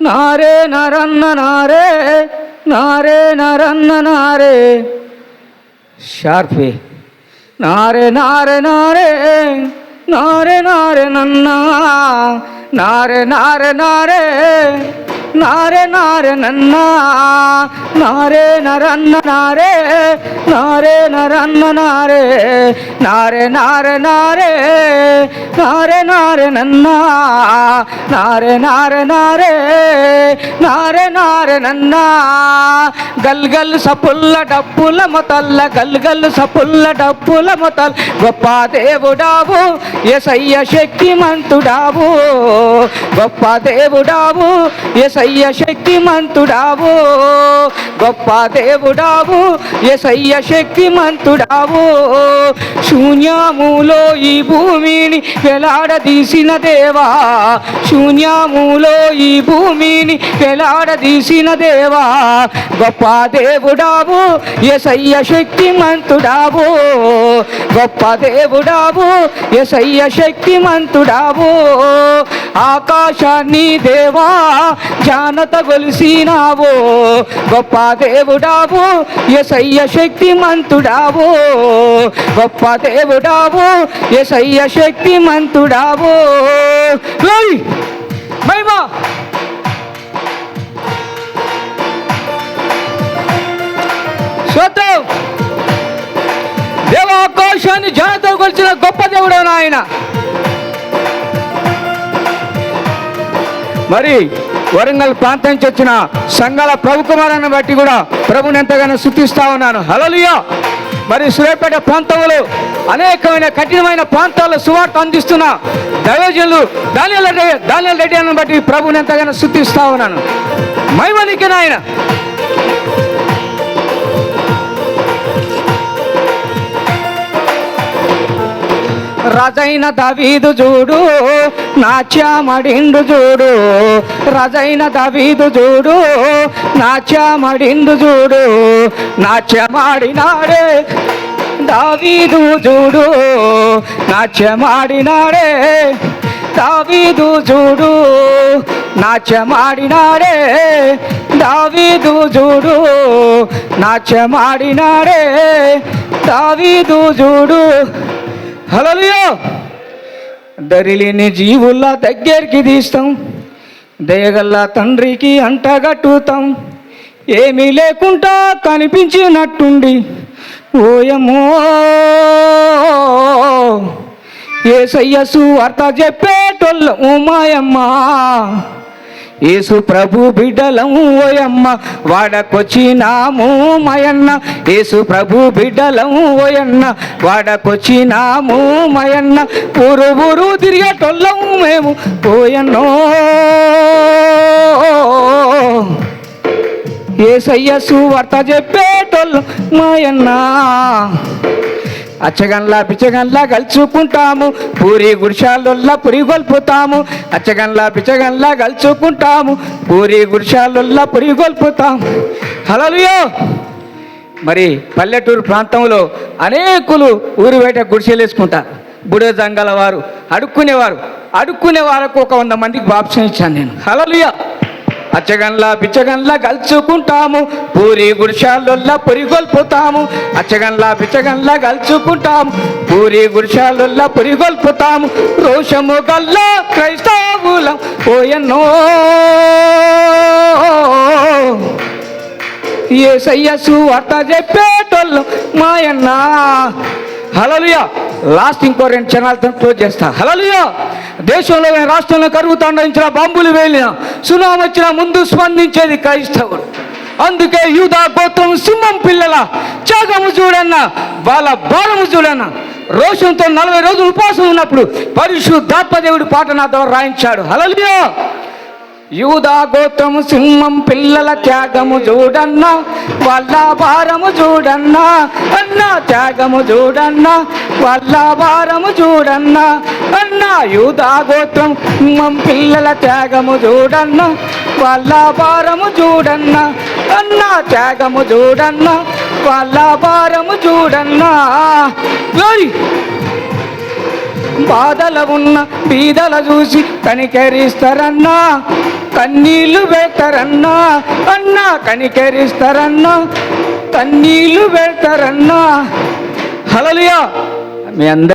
నారే నరన్న నారే నారే నరన్న నారే షార్పే నారే నారే నారే నారే నారే నన్న నారే నారే నారే నారే నారే నన్న నారే నరన్న నారే నారే నరన్న నారే నారే నారే నారే నారే నారే నన్న నారే నారే నారే నారే నారే నన్న. గల్ సపుల్ల డప్పుల మొతల్ల గల్గల్ సపుల్ల డప్పుల మొతల్. గొప్ప దేవుడావు ఎసయ్య శక్తిమంతుడావు. గొప్ప దేవుడావు ఎసయ్య శక్తిమంతుడావు గొప్ప దేవుడావు ఎసయ్య శక్తిమంతుడావు. శూన్యములో ఈ భూమిని వెలాడదీసిన దేవా. శూన్యములో ఈ భూమిని వెలాడదీసిన దేవా. గొప్ప దేవుడావు ఎసయ్య శక్తిమంతుడావు. గొప్ప దేవుడావు ఎసయ్య శక్తిమంతుడావు. ఆకాశాన్ని దేవా జానత గొలిసినావో. గొప్ప దేవుడావు ఎసయ్య శక్తిమంతుడావు. గొప్ప దేవుడావు ఎసయ్య శక్తిమంతుడావు. ఓయ్! మహిమా. స్తోత్రం. దేవ జనతో కొలిచిన గొప్ప దేవుడు ఆయన. మరి వరంగల్ ప్రాంతం నుంచి వచ్చిన సంఘాల ప్రభు కుమారాన్ని బట్టి కూడా ప్రభుని ఎంతగానో శుద్ధిస్తా ఉన్నాను. హలలుయా మరి సూర్యాపేట ప్రాంతంలో అనేకమైన కఠినమైన ప్రాంతాల్లో సువార్త అందిస్తున్న దైవజనులు దానియల్ రెడ్డి దానియల్ రెడ్డి అని బట్టి ప్రభుని ఎంతగానో శుద్ధిస్తా ఉన్నాను. మైమనికి నాయన రజైన దవీదు చూడు నాట్యమడిండు చూడు. రజైన దవీదు చూడు నాట్యమడిండు చూడు. నాట్యమాడినాడే దావీదు చూడు. నాట్యమాడినాడే దావీదు చూడు. నాట్యమాడినాడే దావీదు చూడు. నాట్యమాడినాడే దావీదు చూడు. హలోయో దరిలేని జీవుల్లా దగ్గరికి తీస్తాం. దయగల్లా తండ్రికి అంటగట్టుతాం ఏమీ లేకుండా కనిపించినట్టుండి ఓయమో ఏసయ్యసు అర్థ చెప్పేటోళ్ళ ఉమాయమ్మా యేసు ప్రభు బిడ్డలం ఓయమ్మ వాడకొచ్చినాము మయన్న. యేసు ప్రభు బిడ్డలం ఓయన్న వాడకొచ్చినాము మయన్న. ఊరు ఊరు తిరిగేటోళ్ళము మేము ఓయన్నో ఏసయ్య వార్త చెప్పేటోళ్ళు మాయన్నా. అచ్చగన్లా పిచ్చగన్లా కలుచుకుంటాము పూరి గుడిశాలల్లా పురి గొల్పుతాము. అచ్చగన్లా పిచ్చగన్లా కలుచుకుంటాము పూరి గుడిశాలల్లా పురి గొల్పుతాము. హలలుయో మరి పల్లెటూరు ప్రాంతంలో అనేకులు ఊరు బయట గుడిసెలు బుడో బుడే జంగల వారు అడుక్కునేవారు. అడుక్కునే వారికి ఒక వంద మందికి బాప్సం ఇచ్చాను నేను. హలలుయా అచ్చగన్లా పిచ్చగన్లా కలుచుకుంటాము పూరి గుడిశాలల్లా పొరిగొల్పుతాము అచ్చగన్లా పిచ్చగన్లా కలుచుకుంటాము పూరి గుడిశాలల్లా పొరిగొల్పుతాము రోషము గల్లా క్రైస్తవులం పోయన్నో. ఏ సయ్యసు అట్ట చెప్పేటోళ్ళు మాయన్నా. హలలుయా లాస్ట్ ఇంకో రెండు క్షణాలతో క్లోజ్ చేస్తా. హలలుయా దేశంలో రాష్ట్రంలో కరువు తాండవించిన బాంబులు వేలిన సునామీ వచ్చిన ముందు స్పందించేది క్రైస్తవుడు. అందుకే యూదా గోత్రం సింహం పిల్లల త్యాగము చూడన్న వాళ్ళ బాలము చూడన్న. రోషంతో నలభై రోజులు ఉపవాసం ఉన్నప్పుడు పరిశుద్ధాత్మ దేవుడు పాట నా ద్వారా రాయించాడు. హలలుయా యూదా గోత్రము సింహం పిల్లల త్యాగము చూడన్నా వాళ్ళ భారము చూడన్నా అన్నా త్యాగము చూడన్నా వాళ్ళ భారము చూడన్నా అన్నా యూదా గోత్రం సింహం పిల్లల త్యాగము చూడన్నా వాళ్ళ భారము చూడన్నా అన్నా త్యాగము చూడన్నా వాళ్ళ భారము చూడన్నా. బాధల ఉన్న బీదల చూసి కనికరిస్తారన్నా. కన్నీళ్ళు పెడతారన్నా అన్నా కనికరిస్తారన్నా కన్నీళ్ళు పెడతారన్నా హలలియా మీ అందరు